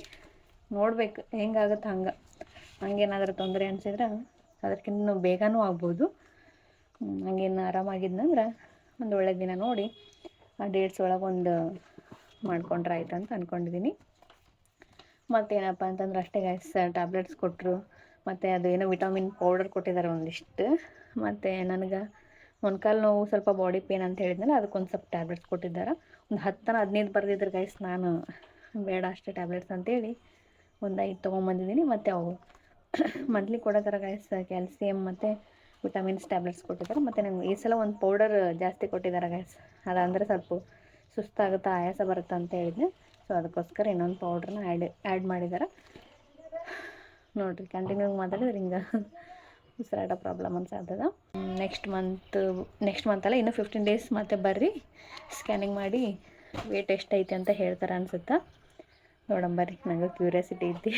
ನೋಡ್ಬೇಕು, ಹೆಂಗಾಗುತ್ತೆ ಹಂಗೆ. ಹಂಗೇನಾದ್ರೂ ತೊಂದರೆ ಅನ್ಸಿದ್ರೆ ಅದಕ್ಕಿಂತ ಬೇಗನೂ ಆಗ್ಬೋದು. ಹಂಗೇನು ಆರಾಮಾಗಿದ್ನಂದ್ರೆ ಒಂದು ಒಳ್ಳೆ ದಿನ ನೋಡಿ, ಆ ಡೇಟ್ಸ್ ಒಳಗೊಂದು ಮಾಡ್ಕೊಂಡ್ರೆ ಆಯ್ತು ಅಂತ ಅಂದ್ಕೊಂಡಿದ್ದೀನಿ ಮತ್ತೇನಪ್ಪ ಅಂತಂದ್ರೆ ಅಷ್ಟೇ ಗ್ಯಾಸ್ ಟ್ಯಾಬ್ಲೆಟ್ಸ್ ಕೊಟ್ಟರು ಮತ್ತು ಅದು ಏನೋ ವಿಟಮಿನ್ ಪೌಡರ್ ಕೊಟ್ಟಿದ್ದಾರೆ ಒಂದಿಷ್ಟು. ಮತ್ತು ನನಗೆ ಮೊಣಕಾಲು ನೋವು ಸ್ವಲ್ಪ ಬಾಡಿ ಪೇನ್ ಅಂತ ಹೇಳಿದ್ನಲ್ಲ, ಅದಕ್ಕೊಂದು ಸ್ವಲ್ಪ ಟ್ಯಾಬ್ಲೆಟ್ಸ್ ಕೊಟ್ಟಿದ್ದಾರೆ. ಒಂದು ಹತ್ತನ ಹದಿನೈದು ಬರೆದಿದ್ರು ಗೈಸ್ ನಾನು ಬೇಡ ಅಷ್ಟೇ ಟ್ಯಾಬ್ಲೆಟ್ಸ್ ಅಂತೇಳಿ ಒಂದು ಐದು ತೊಗೊಂಬಂದಿದ್ದೀನಿ ಮತ್ತು ಅವು <coughs> ಮಂತ್ಲಿ ಕೊಡೋದಾರ ಗೈಸ್ ಕ್ಯಾಲ್ಸಿಯಮ್ ಮತ್ತು ವಿಟಮಿನ್ಸ್ ಟ್ಯಾಬ್ಲೆಟ್ಸ್ ಕೊಟ್ಟಿದ್ದಾರೆ. ಮತ್ತು ನಂಗೆ ಈ ಸಲ ಒಂದು ಪೌಡರ್ ಜಾಸ್ತಿ ಕೊಟ್ಟಿದ್ದಾರೆ ಗೈಸ್ ಅದಂದರೆ ಸ್ವಲ್ಪ ಸುಸ್ತಾಗುತ್ತಾ, ಆಯಾಸ ಬರುತ್ತೆ ಅಂತ ಹೇಳಿದ್ನೆ. ಸೊ ಅದಕ್ಕೋಸ್ಕರ ಇನ್ನೊಂದು ಪೌಡ್ರನ್ನ ಆ್ಯಡ್ ಆ್ಯಡ್ ಮಾಡಿದ್ದಾರೆ ನೋಡಿರಿ ಕಂಟಿನ್ಯೂ ಮಾತಾಡಿದ್ರೆ ಹಿಂಗೆ ಉಸಿರಾಟ ಪ್ರಾಬ್ಲಮ್ ಅನ್ಸಾತದ ನೆಕ್ಸ್ಟ್ ಮಂತ್ ನೆಕ್ಸ್ಟ್ ಮಂತಲ್ಲ ಇನ್ನೂ ಫಿಫ್ಟೀನ್ ಡೇಸ್ ಮತ್ತೆ ಬರ್ರಿ. ಸ್ಕ್ಯಾನಿಂಗ್ ಮಾಡಿ ವೇಟ್ ಎಷ್ಟೈತೆ ಅಂತ ಹೇಳ್ತಾರೆ ಅನ್ಸುತ್ತಾ. ನೋಡಂಬರ್ರಿ ನನಗೆ ಕ್ಯೂರಿಯಾಸಿಟಿ ಐತಿ.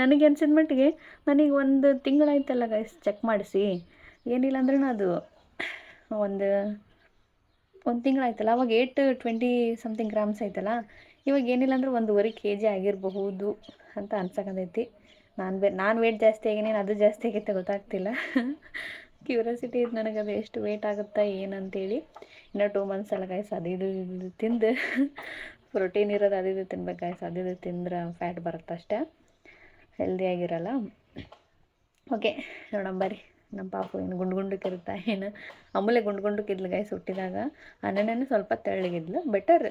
ನನಗೆ ಅನ್ಸಿದ ಮಟ್ಟಿಗೆ ನನಗೆ ಒಂದು ತಿಂಗಳಾಯ್ತಲ್ಲ ಗೈಸ್ ಚೆಕ್ ಮಾಡಿಸಿ. ಏನಿಲ್ಲ ಅಂದ್ರೆ ಅದು ಒಂದು ಒಂದು ತಿಂಗಳಾಯ್ತಲ್ಲ, ಅವಾಗ ಏಟ್ ಟ್ವೆಂಟಿ ಸಮಥಿಂಗ್ ಗ್ರಾಮ್ಸ್ ಐತಲ್ಲ. ಇವಾಗ ಏನಿಲ್ಲ ಅಂದ್ರೆ ಒಂದೂವರೆ ಕೆ ಜಿ ಆಗಿರಬಹುದು ಅಂತ ಅನ್ಸಕತೈತಿ. ನಾನು ಬೇ ನಾನು ವೇಟ್ ಜಾಸ್ತಿ ಆಗಿನೇನು ಅದು ಜಾಸ್ತಿ ಆಗೈತೆ ಗೊತ್ತಾಗ್ತಿಲ್ಲ. ಕ್ಯೂರಿಯಾಸಿಟಿ ಇದು ನನಗೆ ಅದು ಎಷ್ಟು ವೇಟ್ ಆಗುತ್ತಾ ಏನಂತೇಳಿ ಇನ್ನು ಟೂ ಮಂತ್ಸ್ ಅಲ್ಲ ಗಾಯ್ಸ್ ಅದು ಇದು ತಿಂದು <laughs> ಪ್ರೋಟೀನ್ ಇರೋದು ಅದು ಇದು ತಿನ್ಬೇಕು ಗಾಯ್ಸ್ ಅದು ಇದು ತಿಂದ್ರೆ ಫ್ಯಾಟ್ ಬರುತ್ತೆ ಅಷ್ಟೇ. ಹೆಲ್ದಿಯಾಗಿರಲ್ಲ ಓಕೆ ನೋಡಂಬರಿ ನಮ್ಮ ಪಾಪು ಏನು ಗುಂಡು ಗುಂಡಕ್ಕಿರುತ್ತಾ ಏನು? ಅಮೂಲೆ ಗುಂಡು ಗುಂಡಕ್ಕಿದ್ಲು ಗಾಯ್ಸ್ ಹುಟ್ಟಿದಾಗ. ಅನನ್ಯನೂ ಸ್ವಲ್ಪ ತೆಳ್ಳಗಿದ್ಲು ಬೆಟರ್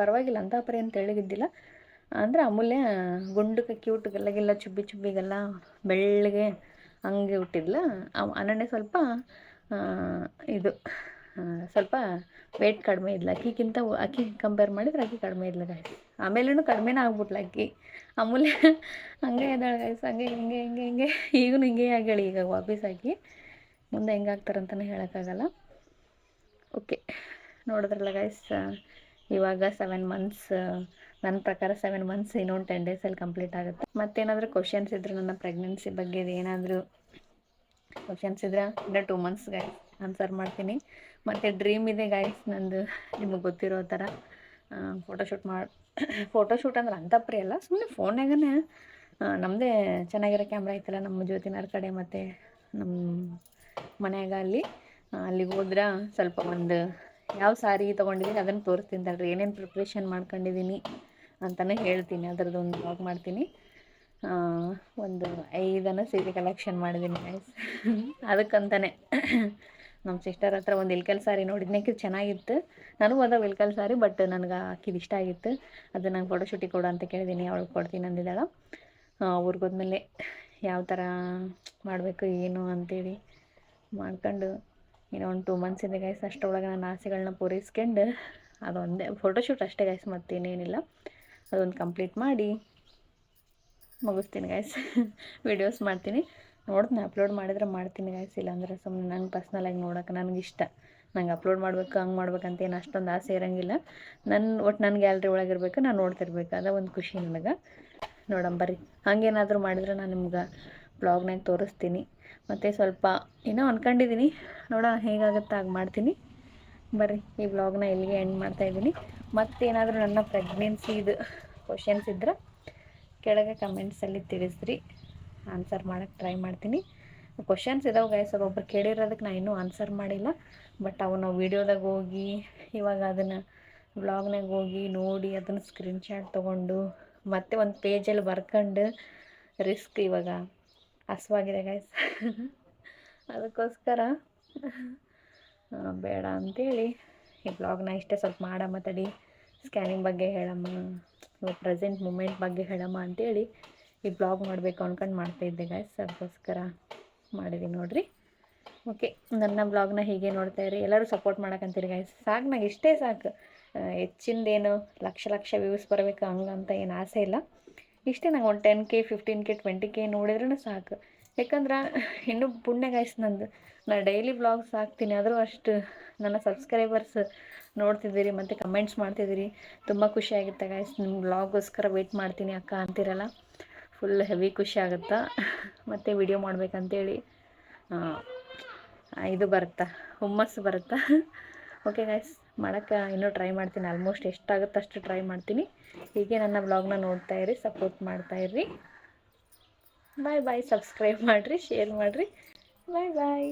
ಪರವಾಗಿಲ್ಲ ಅಂತ ಪರಿ ಅಂತ ತೆಳ್ಳಗಿದ್ದಿಲ್ಲ ಅಂದರೆ ಅಮೂಲ್ಯ ಗುಂಡಕ್ಕೆ ಕ್ಯೂಟ್ ಗಲ್ಲಗೆಲ್ಲ ಚುಬ್ಬಿ ಚುಬ್ಬಿಗೆಲ್ಲ ಬೆಳ್ಳಗೆ ಹಂಗೆ ಹುಟ್ಟಿದ್ಲ. ಅನನ್ಯ ಸ್ವಲ್ಪ ಇದು ಸ್ವಲ್ಪ ವೆಯ್ಟ್ ಕಡಿಮೆ ಇದ್ಲ. ಅಕ್ಕಿಗಿಂತ ಅಕ್ಕಿ ಕಂಪೇರ್ ಮಾಡಿದ್ರೆ ಅಕ್ಕಿ ಕಡಿಮೆ ಇದ್ಲ ಗಾಯ್ಸ್ ಆಮೇಲೂ ಕಡಿಮೆನೇ ಆಗ್ಬಿಟ್ಲ ಅಕ್ಕಿ. ಅಮೂಲ್ಯ ಹಂಗೆ ಇದ್ದಾಳೆ ಗಾಯ್ಸ್ ಹಂಗೆ, ಹಿಂಗೆ ಹಿಂಗೆ ಹಿಂಗೆ. ಈಗೂ ಹಿಂಗೆ ಆಗೇಳಿ ಈಗ ವಾಪಸ್ ಆಗಿ. ಮುಂದೆ ಹೆಂಗೆ ಆಗ್ತಾರಂತಲೇ ಹೇಳೋಕ್ಕಾಗಲ್ಲ. ಓಕೆ ನೋಡಿದ್ರಲ್ಲ ಗೈಸ್ ಇವಾಗ ಸೆವೆನ್ ಮಂತ್ಸ್ ನನ್ನ ಪ್ರಕಾರ ಸೆವೆನ್ ಮಂತ್ಸ್ ಇನ್ನೊಂದು ಟೆನ್ ಡೇಸಲ್ಲಿ ಕಂಪ್ಲೀಟ್ ಆಗುತ್ತೆ. ಮತ್ತೇನಾದರೂ ಕ್ವಶನ್ಸ್ ಇದ್ರೆ ನನ್ನ ಪ್ರೆಗ್ನೆನ್ಸಿ ಬಗ್ಗೆ ಏನಾದರೂ ಕ್ವಶನ್ಸ್ ಇದ್ರೆ ಇನ್ನೂ ಟೂ ಮಂತ್ಸ್ ಗೈಸ್ ಆನ್ಸರ್ ಮಾಡ್ತೀನಿ. ಮತ್ತು ಡ್ರೀಮ್ ಇದೆ ಗೈಸ್ ನಂದು ನಿಮಗೆ ಗೊತ್ತಿರೋ ಥರ. ಫೋಟೋಶೂಟ್ ಮಾಡಿ ಫೋಟೋಶೂಟ್ ಅಂದ್ರೆ ಅಂತ ಪ್ರಿಯ ಅಲ್ಲ ಸುಮ್ಮನೆ ಫೋನ್ಯಾಗನೇ ನಮ್ಮದೇ ಚೆನ್ನಾಗಿರೋ ಕ್ಯಾಮ್ರಾ ಐತಲ್ಲ, ನಮ್ಮ ಜ್ಯೋತಿನಾರ್ ಕಡೆ ಮತ್ತು ನಮ್ಮ ಮನೆಯಾಗ ಅಲ್ಲಿ ಅಲ್ಲಿಗೆ ಹೋದ್ರೆ ಸ್ವಲ್ಪ ಒಂದು ಯಾವ ಸಾರಿ ತೊಗೊಂಡಿದ್ದೀನಿ ಅದನ್ನು ತೋರಿಸ್ತೀನಿ ತಡ್ರಿ ಏನೇನು ಪ್ರಿಪ್ರೇಷನ್ ಮಾಡ್ಕೊಂಡಿದ್ದೀನಿ ಅಂತಲೇ ಹೇಳ್ತೀನಿ. ಅದರದ್ದು ಒಂದು ಬ್ಲಾಗ್ ಮಾಡ್ತೀನಿ. ಒಂದು ಐದನ್ನು ಸೀರೆ ಕಲೆಕ್ಷನ್ ಮಾಡಿದ್ದೀನಿ ಗೈಸ್ ಅದಕ್ಕಂತಾನೆ ನಮ್ಮ ಸಿಸ್ಟರ್ ಹತ್ರ ಒಂದು ಇಲ್ಕಲ್ ಸಾರಿ ನೋಡಿದ್ನೇಕ್ಕೆ ಚೆನ್ನಾಗಿತ್ತು. ನನಗೂ ಅದ ಇಲ್ಕಲ್ ಸಾರಿ ಬಟ್ ನನಗೆ ಆಕಿದು ಇಷ್ಟ ಆಗಿತ್ತು. ಅದು ನಂಗೆ ಫೋಟೋಶೂಟಿಗೆ ಕೊಡು ಅಂತ ಕೇಳಿದ್ದೀನಿ ಅವಳಿಗೆ ಕೊಡ್ತೀನಿ ಅಂದಿದ್ದಾಳೆ. ಊರಿಗೋದ್ಮೇಲೆ ಯಾವ ಥರ ಮಾಡಬೇಕು, ಏನು ಅಂತೇಳಿ ಮಾಡ್ಕೊಂಡು ಇನ್ನೂ ಒಂದು ಟೂ ಮಂತ್ಸ್ ಇದೆ ಗೈಸ್ ಅಷ್ಟರೊಳಗೆ ನನ್ನ ಆಸೆಗಳನ್ನ ಪೂರೈಸ್ಕೊಂಡು ಅದೊಂದೇ ಫೋಟೋಶೂಟ್ ಅಷ್ಟೇ ಗೈಸ್ ಮತ್ತೇನೇನಿಲ್ಲ. ಅದೊಂದು ಕಂಪ್ಲೀಟ್ ಮಾಡಿ ಮುಗಿಸ್ತೀನಿ ಗೈಸ್ ವಿಡಿಯೋಸ್ <laughs> ಮಾಡ್ತೀನಿ. ನೋಡ್ತೀನಿ ಅಪ್ಲೋಡ್ ಮಾಡಿದ್ರೆ ಮಾಡ್ತೀನಿ ಗೈಸ್ ಇಲ್ಲಾಂದ್ರೆ ಸುಮ್ಮನೆ ನಂಗೆ ಪರ್ಸ್ನಲಾಗಿ ನೋಡೋಕೆ ಇಷ್ಟ ನಂಗೆ ಅಪ್ಲೋಡ್ ಮಾಡಬೇಕು, ಹಂಗೆ ಮಾಡ್ಬೇಕಂತ ಏನು ಅಷ್ಟೊಂದು ಆಸೆ ಇರೋಂಗಿಲ್ಲ. ನನ್ನ ಒಟ್ಟು ನನ್ನ ಗ್ಯಾಲ್ರಿ ಒಳಗಿರ್ಬೇಕು ನಾನು ನೋಡ್ತಿರ್ಬೇಕು. ಅದ ಒಂದು ಖುಷಿ ನನಗೆ. ನೋಡಂಬರ್ರಿ ಹಂಗೇನಾದರೂ ಮಾಡಿದ್ರೆ ನಾನು ನಿಮ್ಗೆ ಬ್ಲಾಗ್ನಾಗ ತೋರಿಸ್ತೀನಿ. ಮತ್ತು ಸ್ವಲ್ಪ ಏನೋ ಅನ್ಕೊಂಡಿದ್ದೀನಿ ನೋಡೋಣ ಹೇಗಾಗುತ್ತೆ ಹಾಗೆ ಮಾಡ್ತೀನಿ. ಬರ್ರಿ, ಈ ವ್ಲಾಗ್ನ ಇಲ್ಲಿಗೆ ಎಂಡ್ ಮಾಡ್ತಾಯಿದ್ದೀನಿ ಮತ್ತೇನಾದರೂ ನನ್ನ ಪ್ರೆಗ್ನೆನ್ಸಿದು ಕ್ವಶನ್ಸ್ ಇದ್ರೆ ಕೆಳಗೆ ಕಮೆಂಟ್ಸಲ್ಲಿ ತಿಳಿಸ್ರಿ. ಆನ್ಸರ್ ಮಾಡೋಕ್ಕೆ ಟ್ರೈ ಮಾಡ್ತೀನಿ. ಕ್ವಶನ್ಸ್ ಇದಾವೆ ಗೈಸ್ ಒಬ್ಬೊಬ್ರು ಕೇಳಿರೋದಕ್ಕೆ ನಾನು ಇನ್ನೂ ಆನ್ಸರ್ ಮಾಡಿಲ್ಲ. ಬಟ್ ಅವನ್ನ ವೀಡಿಯೋದಾಗ ಹೋಗಿ, ಇವಾಗ ಅದನ್ನು ವ್ಲಾಗ್ನಾಗ ಹೋಗಿ ನೋಡಿ ಅದನ್ನು ಸ್ಕ್ರೀನ್ಶಾಟ್ ತೊಗೊಂಡು, ಮತ್ತೆ ಒಂದು ಪೇಜಲ್ಲಿ ಬರ್ಕೊಂಡು ರಿಸ್ಕ್ ಇವಾಗ ಹಸ್ವಾಗಿದೆ ಗೈಸ್ <laughs> ಅದಕ್ಕೋಸ್ಕರ ಬೇಡ ಅಂತೇಳಿ ಈ ಬ್ಲಾಗ್ನ ಇಷ್ಟೇ ಸ್ವಲ್ಪ ಮಾಡಮ್ಮ ತಡಿ. ಸ್ಕ್ಯಾನಿಂಗ್ ಬಗ್ಗೆ ಹೇಳಮ್ಮ ಪ್ರೆಸೆಂಟ್ ಮೂಮೆಂಟ್ ಬಗ್ಗೆ ಹೇಳಮ್ಮ ಅಂತೇಳಿ ಈ ಬ್ಲಾಗ್ ಮಾಡಬೇಕು ಅನ್ಕೊಂಡು ಮಾಡ್ತಾಯಿದ್ದೆ ಗೈಸ್ ಅದಕ್ಕೋಸ್ಕರ ಮಾಡಿದ್ದೀನಿ ನೋಡಿರಿ. ಓಕೆ ನನ್ನ ಬ್ಲಾಗ್ನ ಹೀಗೆ ನೋಡ್ತಾ ಇರಿ. ಎಲ್ಲರೂ ಸಪೋರ್ಟ್ ಮಾಡಕ್ಕಂತೀರಿ ಗೈಸ್ ಸಾಕು ನಂಗೆ ಇಷ್ಟೇ ಸಾಕು. ಹೆಚ್ಚಿಂದೇನು ಲಕ್ಷ ಲಕ್ಷ ವ್ಯೂಸ್ ಬರಬೇಕು ಹಂಗಂತ ಏನು ಆಸೆ ಇಲ್ಲ. ಇಷ್ಟೇ ನಂಗೆ ಒಂದು ten K fifteen K twenty K ನೋಡಿದ್ರೂ ಸಾಕು. ಯಾಕಂದ್ರೆ ಇನ್ನೂ ಪುಣ್ಯ ಗಾಯ್ಸ್ ನಂದು. ನಾನು ಡೈಲಿ ಬ್ಲಾಗ್ಸ್ ಹಾಕ್ತೀನಿ, ಆದರೂ ಅಷ್ಟು ನನ್ನ ಸಬ್ಸ್ಕ್ರೈಬರ್ಸ್ ನೋಡ್ತಿದ್ದೀರಿ, ಮತ್ತು ಕಮೆಂಟ್ಸ್ ಮಾಡ್ತಿದ್ದೀರಿ, ತುಂಬ ಖುಷಿ ಆಗುತ್ತೆ ಗಾಯ್ಸ್ ನಿಮ್ಮ ಬ್ಲಾಗೋಸ್ಕರ ವೆಯ್ಟ್ ಮಾಡ್ತೀನಿ ಅಕ್ಕ ಅಂತಿರಲ್ಲ. ಫುಲ್ ಹೆವಿ ಖುಷಿ ಆಗುತ್ತಾ? ಮತ್ತು ವಿಡಿಯೋ ಮಾಡ್ಬೇಕಂತೇಳಿ ಇದು ಬರುತ್ತಾ? ಹುಮ್ಮಸ್ಸು ಬರುತ್ತಾ? ಓಕೆ ಗಾಯ್ಸ್ ಮಾಡೋಕ್ಕೆ ಇನ್ನೂ ಟ್ರೈ ಮಾಡ್ತೀನಿ. ಆಲ್ಮೋಸ್ಟ್ ಎಷ್ಟಾಗುತ್ತೆ ಅಷ್ಟು ಟ್ರೈ ಮಾಡ್ತೀನಿ. ಹೀಗೆ ನನ್ನ ಬ್ಲಾಗ್ನ ನೋಡ್ತಾ ಇರಿ ಸಪೋರ್ಟ್ ಮಾಡ್ತಾ ಇರ್ರಿ ಬಾಯ್ ಬಾಯ್ ಸಬ್ಸ್ಕ್ರೈಬ್ ಮಾಡಿರಿ ಶೇರ್ ಮಾಡಿರಿ. ಬಾಯ್ ಬಾಯ್